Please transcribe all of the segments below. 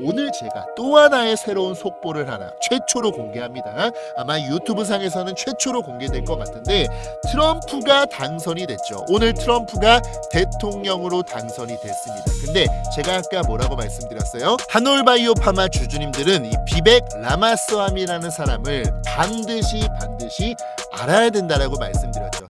오늘 제가 또 하나의 새로운 속보를 하나 최초로 공개합니다. 아마 유튜브 상에서는 최초로 공개될 것 같은데 트럼프가 당선이 됐죠. 오늘 트럼프가 대통령으로 당선이 됐습니다. 근데 제가 아까 뭐라고 말씀드렸어요? 하놀바이오 파마 주주님들은 이 비백 라마스와미라는 사람을 반드시 반드시 알아야 된다라고 말씀드렸죠.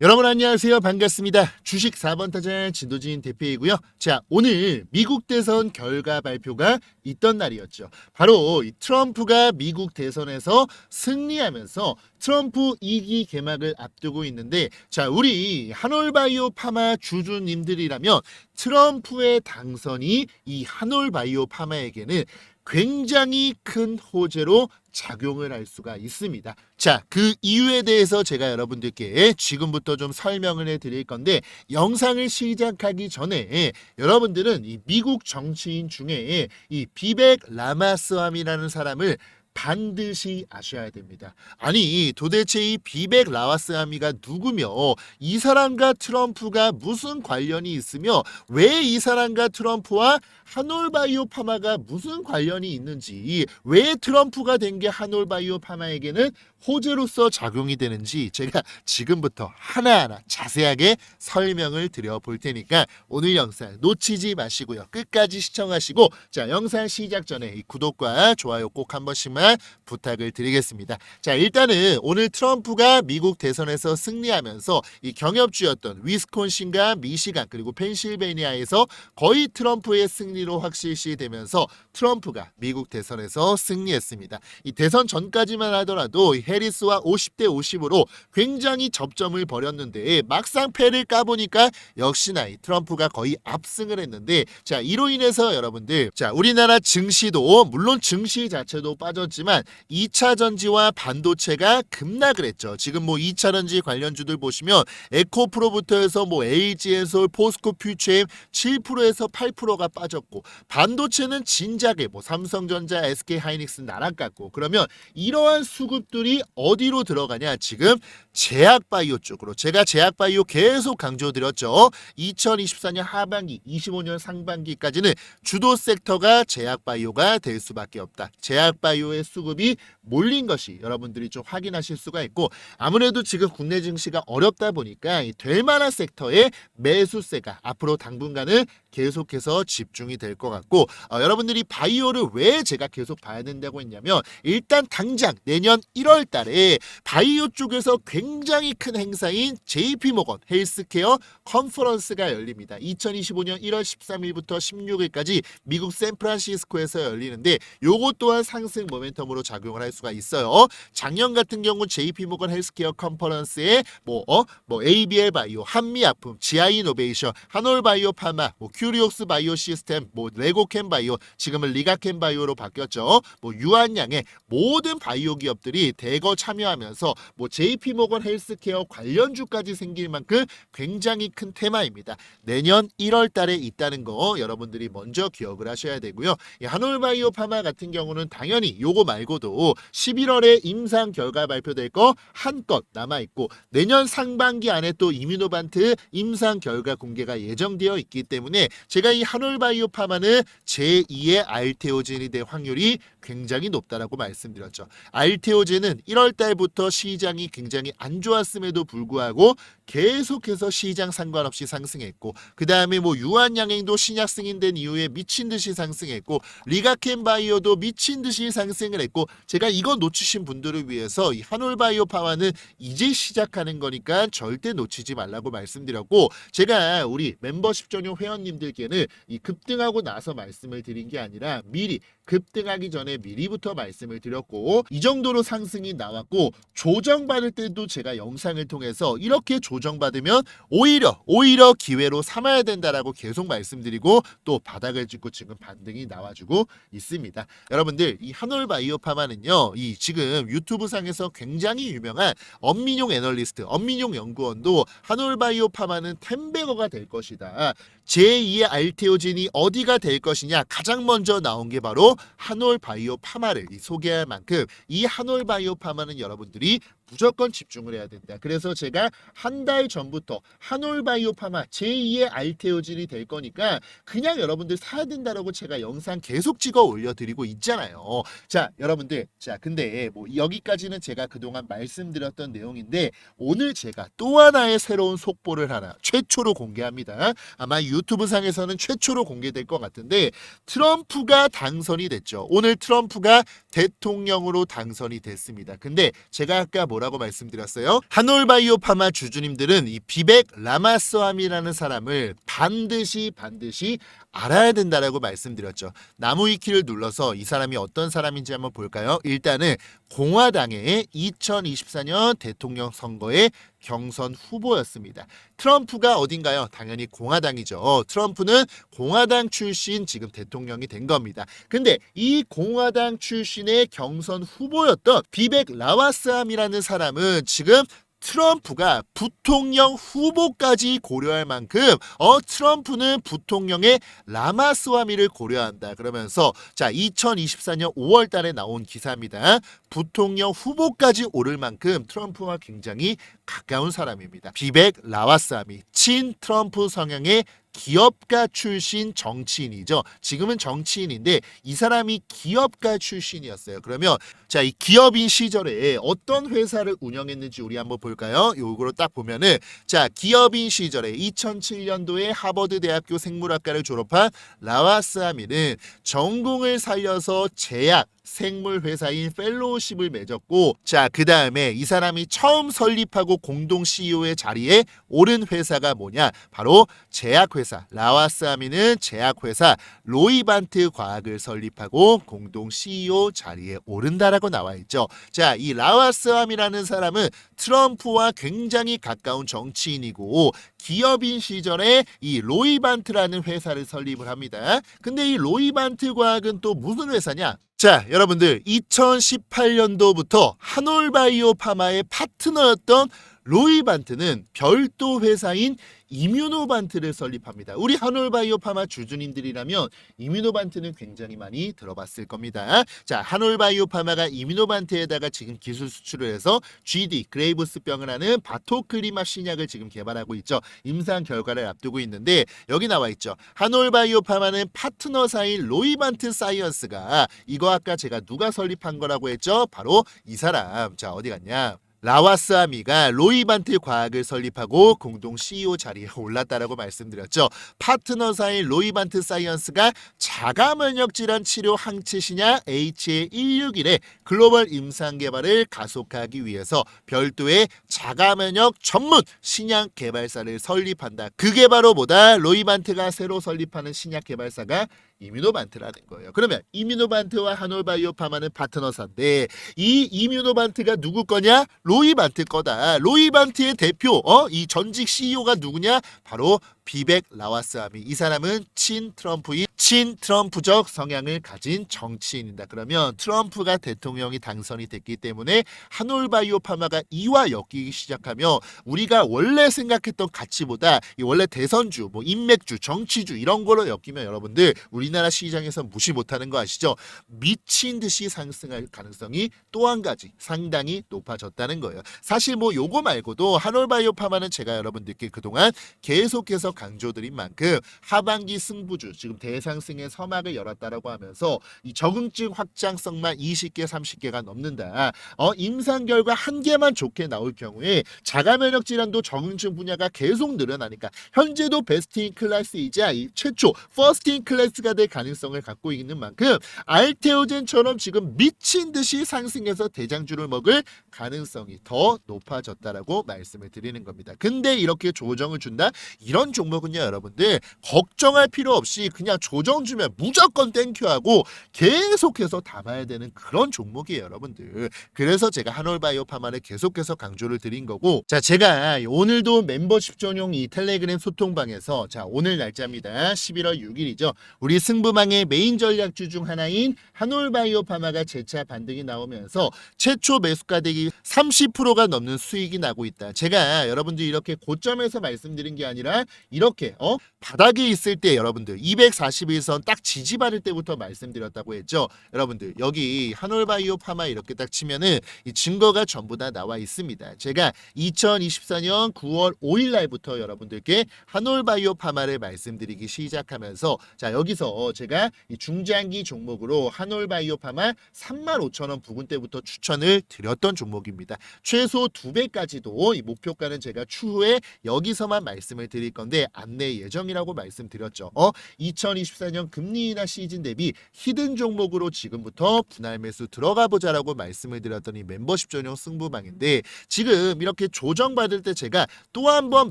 여러분 안녕하세요. 반갑습니다. 주식 4번 타자 진도진 대표이고요. 자 오늘 미국 대선 결과 발표가 있던 날이었죠. 바로 이 트럼프가 미국 대선에서 승리하면서 트럼프 2기 개막을 앞두고 있는데 자 우리 한올바이오 파마 주주님들이라면 트럼프의 당선이 이 한올바이오 파마에게는 굉장히 큰 호재로 작용을 할 수가 있습니다. 자, 그 이유에 대해서 제가 여러분들께 지금부터 좀 설명을 해 드릴 건데 영상을 시작하기 전에 여러분들은 이 미국 정치인 중에 이 비백 라마스암이라는 사람을 반드시 아셔야 됩니다. 아니 도대체 이 비백 라와스아미가 누구며 이 사람과 트럼프가 무슨 관련이 있으며 왜 이 사람과 트럼프와 하놀바이오 파마가 무슨 관련이 있는지 왜 트럼프가 된 게 하놀바이오 파마에게는 호재로서 작용이 되는지 제가 지금부터 하나하나 자세하게 설명을 드려 볼 테니까 오늘 영상 놓치지 마시고요. 끝까지 시청하시고 자, 영상 시작 전에 이 구독과 좋아요 꼭 한 번씩만 부탁을 드리겠습니다. 자, 일단은 오늘 트럼프가 미국 대선에서 승리하면서 이 경협주였던 위스콘신과 미시간 그리고 펜실베니아에서 거의 트럼프의 승리 로 확실시 되면서 트럼프가 미국 대선에서 승리했습니다. 이 대선 전까지만 하더라도 이 해리스와 50대 50으로 굉장히 접점을 벌였는데 막상 패를 까보니까 역시나 이 트럼프가 거의 압승을 했는데 자 이로 인해서 여러분들 자 우리나라 증시도 물론 증시 자체도 빠졌지만 2차 전지와 반도체가 급락을 했죠. 지금 뭐 2차 전지 관련주들 보시면 에코프로부터 해서 뭐 LG에서 포스코 퓨처엠 7%에서 8%가 빠졌고 반도체는 진작 에뭐 삼성전자, SK 하이닉스 나락갔고 그러면 이러한 수급들이 어디로 들어가냐? 지금 제약바이오 쪽으로. 제가 제약바이오 계속 강조드렸죠. 2024년 하반기 25년 상반기까지는 주도 섹터가 제약바이오가 될 수밖에 없다. 제약바이오의 수급이 몰린 것이 여러분들이 좀 확인하실 수가 있고 아무래도 지금 국내 증시가 어렵다 보니까 이될 만한 섹터의 매수세가 앞으로 당분간은 계속해서 집중이 될 것 같고 어, 여러분들이 바이오를 왜 제가 계속 봐야 된다고 했냐면 일단 당장 내년 1월 달에 바이오 쪽에서 굉장히 큰 행사인 JP모건 헬스케어 컨퍼런스가 열립니다. 2025년 1월 13일부터 16일까지 미국 샌프란시스코에서 열리는데 요것 또한 상승 모멘텀으로 작용을 할 수가 있어요. 작년 같은 경우 JP모건 헬스케어 컨퍼런스에 뭐, 어? 뭐 ABL 바이오, 한미약품, GI 이노베이션, 한올바이오 파마, 뭐 큐리옥스 바이오 시스템, 뭐 레고캠 바이오, 지금 은 리가캠 바이오로 바뀌었죠. 뭐 유한양의 모든 바이오 기업들이 대거 참여하면서 뭐 JP모건 헬스케어 관련주까지 생길 만큼 굉장히 큰 테마입니다. 내년 1월 달에 있다는 거 여러분들이 먼저 기억을 하셔야 되고요. 이 한올바이오 파마 같은 경우는 당연히 요거 말고도 11월에 임상 결과 발표될 거 한껏 남아 있고 내년 상반기 안에 또 이뮤노반트 임상 결과 공개가 예정되어 있기 때문에 제가 이 한올바이오 파마는 제2의 알테오젠이 될 확률이 굉장히 높다라고 말씀드렸죠. 알테오젠은 1월 달부터 시장이 굉장히 안 좋았음에도 불구하고 계속해서 시장 상관없이 상승했고 그 다음에 뭐 유한양행도 신약 승인된 이후에 미친 듯이 상승했고 리가켄 바이오도 미친 듯이 상승을 했고 제가 이거 놓치신 분들을 위해서 이 한올바이오 파와는 이제 시작하는 거니까 절대 놓치지 말라고 말씀드렸고 제가 우리 멤버십 전용 회원님들께는 이 급등하고 나서 말씀을 드린 게 아니라 미리 급등하기 전에 미리부터 말씀을 드렸고 이 정도로 상승이 나왔고 조정받을 때도 제가 영상을 통해서 이렇게 조정받으면 오히려 오히려 기회로 삼아야 된다라고 계속 말씀드리고 또 바닥을 찍고 지금 반등이 나와주고 있습니다. 여러분들 이 한올바이오파마는요 이 지금 유튜브 상에서 굉장히 유명한 엄민용 애널리스트 엄민용 연구원도 한올바이오파마는 템베거가 될 것이다. 제2의 알테오진이 어디가 될 것이냐 가장 먼저 나온 게 바로 한올 바이오 파마를 이 소개할 만큼 이 한올 바이오 파마는 여러분들이 무조건 집중을 해야 된다. 그래서 제가 한 달 전부터 한올바이오 파마 제2의 알테오질이 될 거니까 그냥 여러분들 사야 된다라고 제가 영상 계속 찍어 올려드리고 있잖아요. 자, 여러분들. 자, 근데 뭐 여기까지는 제가 그동안 말씀드렸던 내용인데 오늘 제가 또 하나의 새로운 속보를 하나 최초로 공개합니다. 아마 유튜브 상에서는 최초로 공개될 것 같은데 트럼프가 당선이 됐죠. 오늘 트럼프가 대통령으로 당선이 됐습니다. 근데 제가 아까 뭐 라고 말씀드렸어요? 한올바이오파마 주주님들은 이 비백 라마스와미라는 사람을 반드시 반드시 알아야 된다라고 말씀드렸죠. 나무 위키를 눌러서 이 사람이 어떤 사람인지 한번 볼까요? 일단은 공화당의 2024년 대통령 선거의 경선 후보였습니다. 트럼프가 어딘가요? 당연히 공화당이죠. 트럼프는 공화당 출신 지금 대통령이 된 겁니다. 근데 이 공화당 출신의 경선 후보였던 비백 라와스함이라는 사람은 지금 트럼프가 부통령 후보까지 고려할 만큼 어 트럼프는 부통령의 라마스와미를 고려한다 그러면서 자 2024년 5월 달에 나온 기사입니다. 부통령 후보까지 오를 만큼 트럼프와 굉장히 가까운 사람입니다. 비백 라와스와미 친 트럼프 성향의 기업가 출신 정치인이죠. 지금은 정치인인데 이 사람이 기업가 출신이었어요. 그러면 자, 이 기업인 시절에 어떤 회사를 운영했는지 우리 한번 볼까요? 요거로 딱 보면은 자, 기업인 시절에 2007년도에 하버드 대학교 생물학과를 졸업한 라와스아미는 전공을 살려서 제약 생물 회사인 펠로우십을 맺었고 자 그 다음에 이 사람이 처음 설립하고 공동 CEO의 자리에 오른 회사가 뭐냐? 바로 제약회사 라와스아미는 제약회사 로이반트 과학을 설립하고 공동 CEO 자리에 오른다라고 나와 있죠. 자 이 라와스아미라는 사람은 트럼프와 굉장히 가까운 정치인이고 기업인 시절에 이 로이반트라는 회사를 설립을 합니다. 근데 이 로이반트 과학은 또 무슨 회사냐 자, 여러분들 2018년도부터 한올바이오 파마의 파트너였던 로이반트는 별도 회사인 이뮤노반트를 설립합니다. 우리 한올바이오파마 주주님들이라면 이뮤노반트는 굉장히 많이 들어봤을 겁니다. 자, 한올바이오파마가 이뮤노반트에다가 지금 기술 수출을 해서 GD 그레이브스 병을 하는 바토크리마 신약을 지금 개발하고 있죠. 임상 결과를 앞두고 있는데 여기 나와 있죠. 한올바이오파마는 파트너사인 로이반트 사이언스가 이거 아까 제가 누가 설립한 거라고 했죠? 바로 이 사람. 자, 어디 갔냐? 라와스아미가 로이반트 과학을 설립하고 공동 CEO 자리에 올랐다라고 말씀드렸죠. 파트너사인 로이반트 사이언스가 자가 면역 질환 치료 항체 신약 HA161의 글로벌 임상 개발을 가속하기 위해서 별도의 자가 면역 전문 신약 개발사를 설립한다. 그게 바로 뭐다? 로이반트가 새로 설립하는 신약 개발사가 이뮤노반트라는 거예요. 그러면 이뮤노반트와 한올바이오파마는 파트너사인데 이 이뮤노반트가 누구 거냐? 로이반트 거다. 로이반트의 대표, 어? 이 전직 CEO가 누구냐? 바로 비백 라와스아미. 이 사람은 친 트럼프인 친 트럼프적 성향을 가진 정치인이다. 그러면 트럼프가 대통령이 당선이 됐기 때문에 한올바이오 파마가 이와 엮이기 시작하며 우리가 원래 생각했던 가치보다 이 원래 대선주, 뭐 인맥주, 정치주 이런 걸로 엮이면 여러분들 우리나라 시장에서 무시 못하는 거 아시죠? 미친 듯이 상승할 가능성이 또 한 가지 상당히 높아졌다는 거예요. 사실 뭐 요거 말고도 한올바이오 파마는 제가 여러분들께 그동안 계속해서 강조드린 만큼 하반기 승부주 지금 대 상승의 서막을 열었다라고 하면서 이 적응증 확장성만 20개 30개가 넘는다. 어 임상 결과 한 개만 좋게 나올 경우에 자가 면역 질환도 적응증 분야가 계속 늘어나니까 현재도 베스트 인 클래스이자 이 최초 퍼스트 인 클래스가 될 가능성을 갖고 있는 만큼 알테오젠처럼 지금 미친 듯이 상승해서 대장주를 먹을 가능성이 더 높아졌다라고 말씀을 드리는 겁니다. 근데 이렇게 조정을 준다? 이런 종목은요, 여러분들 걱정할 필요 없이 그냥 조정 주면 무조건 땡큐하고 계속해서 담아야 되는 그런 종목이에요, 여러분들. 그래서 제가 한올바이오 파마를 계속해서 강조를 드린 거고, 자, 제가 오늘도 멤버십 전용 이 텔레그램 소통방에서 자, 오늘 날짜입니다. 11월 6일이죠. 우리 승부망의 메인 전략주 중 하나인 한올바이오 파마가 재차 반등이 나오면서 최초 매수가 대기 30%가 넘는 수익이 나고 있다. 제가 여러분들 이렇게 고점에서 말씀드린 게 아니라 이렇게 어 바닥에 있을 때 여러분들 241 여기선 딱 지지받을 때부터 말씀드렸다고 했죠. 여러분들 여기 한올바이오 파마 이렇게 딱 치면은 이 증거가 전부 다 나와 있습니다. 제가 2024년 9월 5일 날부터 여러분들께 한올바이오 파마를 말씀드리기 시작하면서 자 여기서 제가 이 중장기 종목으로 한올바이오 파마 35,000원 부근 때부터 추천을 드렸던 종목입니다. 최소 두 배까지도 이 목표가는 제가 추후에 여기서만 말씀을 드릴 건데 안내 예정이라고 말씀드렸죠. 어 2024년 금리 인하 시즌 대비 히든 종목으로 지금부터 분할 매수 들어가 보자라고 말씀을 드렸더니 멤버십 전용 승부방인데 지금 이렇게 조정받을 때 제가 또 한 번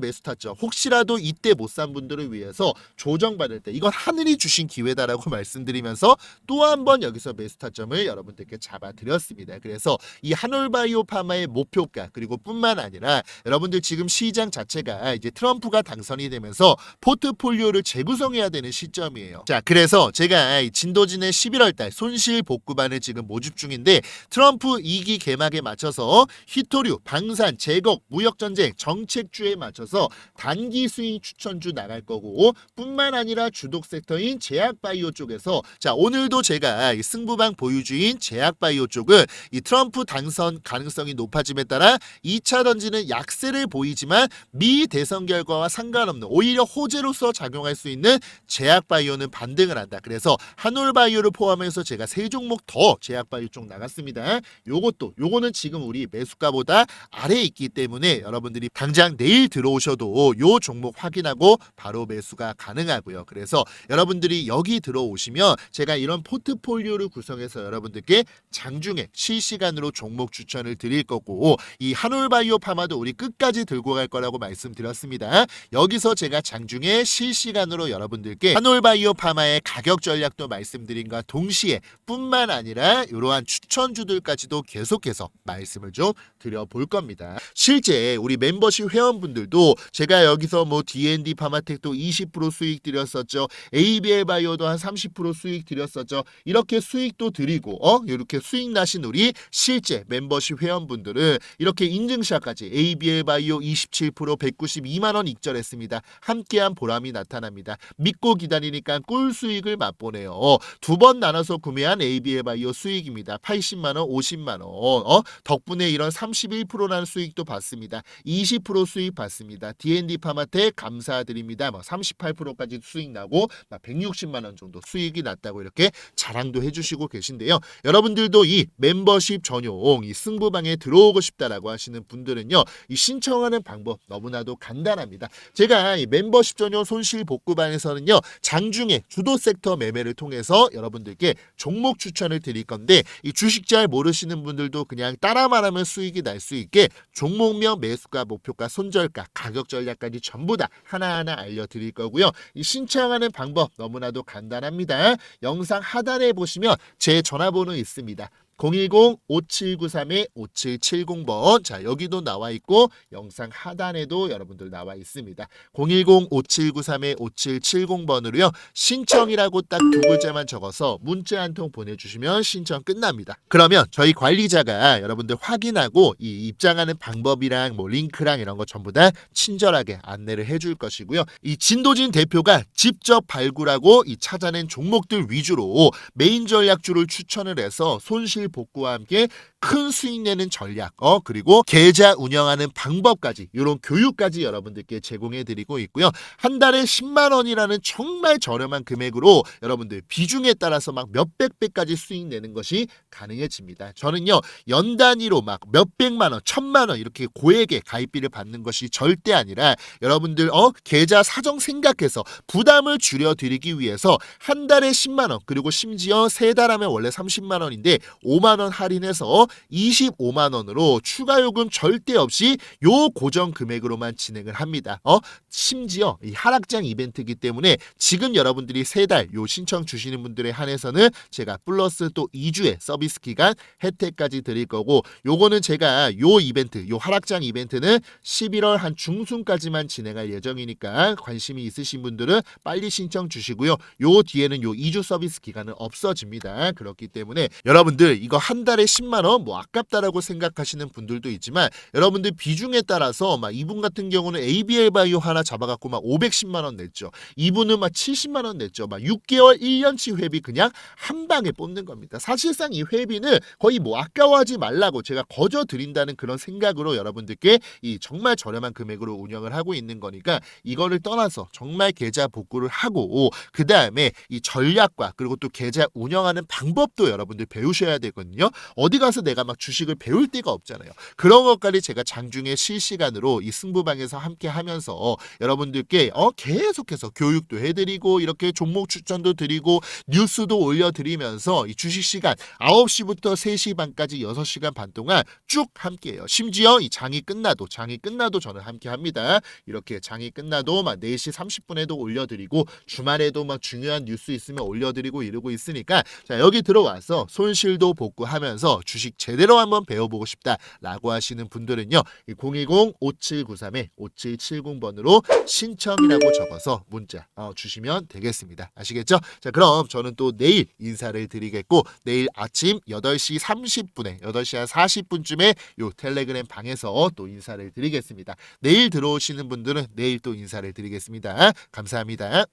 매수 탔죠. 혹시라도 이때 못 산 분들을 위해서 조정받을 때 이건 하늘이 주신 기회다라고 말씀드리면서 또 한 번 여기서 매수 타점을 여러분들께 잡아드렸습니다. 그래서 이 한올바이오 파마의 목표가 그리고 뿐만 아니라 여러분들 지금 시장 자체가 이제 트럼프가 당선이 되면서 포트폴리오를 재구성해야 되는 시점이에요. 자, 그래서 제가 이 진도진의 11월 달 손실 복구반을 지금 모집 중인데 트럼프 2기 개막에 맞춰서 히토류, 방산, 제곡, 무역 전쟁, 정책주에 맞춰서 단기 수익 추천주 나갈 거고 뿐만 아니라 주독 섹터인 제약바이오 쪽에서 자 오늘도 제가 이 승부방 보유주인 제약바이오 쪽은 이 트럼프 당선 가능성이 높아짐에 따라 2차 던지는 약세를 보이지만 미 대선 결과와 상관없는 오히려 호재로서 작용할 수 있는 제약바이오는 반등을 한다. 그래서 한올바이오를 포함해서 제가 세 종목 더 제약바이오 쪽 나갔습니다. 요것도 요거는 지금 우리 매수가보다 아래에 있기 때문에 여러분들이 당장 내일 들어오셔도 요 종목 확인하고 바로 매수가 가능하고요. 그래서 여러분들이 여기 들어오시면 제가 이런 포트폴리오를 구성해서 여러분들께 장중에 실시간으로 종목 추천을 드릴 거고 이 한올바이오 파마도 우리 끝까지 들고 갈 거라고 말씀드렸습니다. 여기서 제가 장중에 실시간으로 여러분들께 한올바이오 파마의 가격 전략도 말씀드린과 동시에 뿐만 아니라 이러한 추천주들까지도 계속해서 말씀을 좀 드려볼 겁니다. 실제 우리 멤버십 회원분들도 제가 여기서 뭐 D&D 파마텍도 20% 수익 드렸었죠. ABL 바이오도 한 30% 수익 드렸었죠. 이렇게 수익도 드리고 어 이렇게 수익 나신 우리 실제 멤버십 회원분들은 이렇게 인증샷까지 ABL 바이오 27% 192만 원 익절했습니다. 함께한 보람이 나타납니다. 믿고 기다리니까 꿀 수익을 맛보네요. 두번 나눠서 구매한 ABL 바이오 수익입니다. 80만 원, 50만 원. 어 덕분에 이런 31%라는 수익도 받습니다. 20% 수익 받습니다. D&D 파마텍 감사드립니다. 뭐 38%까지 수익 나고 막 160만 원 정도 수익이 났다고 이렇게 자랑도 해주시고 계신데요. 여러분들도 이 멤버십 전용 이 승부방에 들어오고 싶다라고 하시는 분들은요, 이 신청하는 방법 너무나도 간단합니다. 제가 이 멤버십 전용 손실 복구방에서는요, 장중 에 주도 섹터 매매를 통해서 여러분들께 종목 추천을 드릴 건데 이 주식 잘 모르시는 분들도 그냥 따라만 하면 수익이 날 수 있게 종목명 매수가 목표가 손절가 가격 전략까지 전부 다 하나하나 알려드릴 거고요. 이 신청하는 방법 너무나도 간단합니다. 영상 하단에 보시면 제 전화번호 있습니다. 010-5793-5770번. 자, 여기도 나와 있고, 영상 하단에도 여러분들 나와 있습니다. 010-5793-5770번으로요, 신청이라고 딱 두 글자만 적어서 문자 한 통 보내주시면 신청 끝납니다. 그러면 저희 관리자가 여러분들 확인하고 이 입장하는 방법이랑 뭐 링크랑 이런 거 전부 다 친절하게 안내를 해줄 것이고요. 이 진도진 대표가 직접 발굴하고 이 찾아낸 종목들 위주로 메인 전략주를 추천을 해서 손실 복구와 함께 큰 수익 내는 전략, 어 그리고 계좌 운영하는 방법까지 이런 교육까지 여러분들께 제공해 드리고 있고요. 한 달에 10만 원이라는 정말 저렴한 금액으로 여러분들 비중에 따라서 막 몇백 배까지 수익 내는 것이 가능해집니다. 저는요 연 단위로 막 몇백만 원, 천만 원 이렇게 고액의 가입비를 받는 것이 절대 아니라 여러분들 어 계좌 사정 생각해서 부담을 줄여 드리기 위해서 한 달에 10만 원 그리고 심지어 세 달 하면 원래 30만 원인데 5만 원 할인해서 25만 원으로 추가 요금 절대 없이 요 고정 금액으로만 진행을 합니다. 어 심지어 이 하락장 이벤트이기 때문에 지금 여러분들이 세 달 요 신청 주시는 분들에 한해서는 제가 플러스 또 2주의 서비스 기간 혜택까지 드릴 거고 요거는 제가 요 이벤트 요 하락장 이벤트는 11월 한 중순까지만 진행할 예정이니까 관심이 있으신 분들은 빨리 신청 주시고요. 요 뒤에는 요 2주 서비스 기간은 없어집니다. 그렇기 때문에 여러분들 이거 한 달에 10만 원 어뭐 아깝다라고 생각하시는 분들도 있지만 여러분들 비중에 따라서 막 이분 같은 경우는 ABL 바이오 하나 잡아갖고 막 510만 원 냈죠. 이분은 막 70만 원 냈죠. 막 6개월 1년치 회비 그냥 한 방에 뽑는 겁니다. 사실상 이 회비는 거의 뭐 아까워하지 말라고 제가 거저 드린다는 그런 생각으로 여러분들께 이 정말 저렴한 금액으로 운영을 하고 있는 거니까 이거를 떠나서 정말 계좌 복구를 하고 그 다음에 이 전략과 그리고 또 계좌 운영하는 방법도 여러분들 배우셔야 되거든요. 어디 가서 내가 막 주식을 배울 데가 없잖아요. 그런 것까지 제가 장중에 실시간으로 이 승부방에서 함께 하면서 여러분들께 어 계속해서 교육도 해드리고 이렇게 종목 추천도 드리고 뉴스도 올려드리면서 이 주식 시간 9시부터 3시 반까지 6시간 반 동안 쭉 함께해요. 심지어 이 장이 끝나도 장이 끝나도 저는 함께 합니다. 이렇게 장이 끝나도 막 4시 30분에도 올려드리고 주말에도 막 중요한 뉴스 있으면 올려드리고 이러고 있으니까 자 여기 들어와서 손실도 복구하면서 주식 제대로 한번 배워보고 싶다라고 하시는 분들은요 이 010-5793에 5770번으로 신청이라고 적어서 문자 어, 주시면 되겠습니다. 아시겠죠? 자 그럼 저는 또 내일 인사를 드리겠고 내일 아침 8시 30분에 8시 한 40분쯤에 요 텔레그램 방에서 또 인사를 드리겠습니다. 내일 들어오시는 분들은 내일 또 인사를 드리겠습니다. 감사합니다.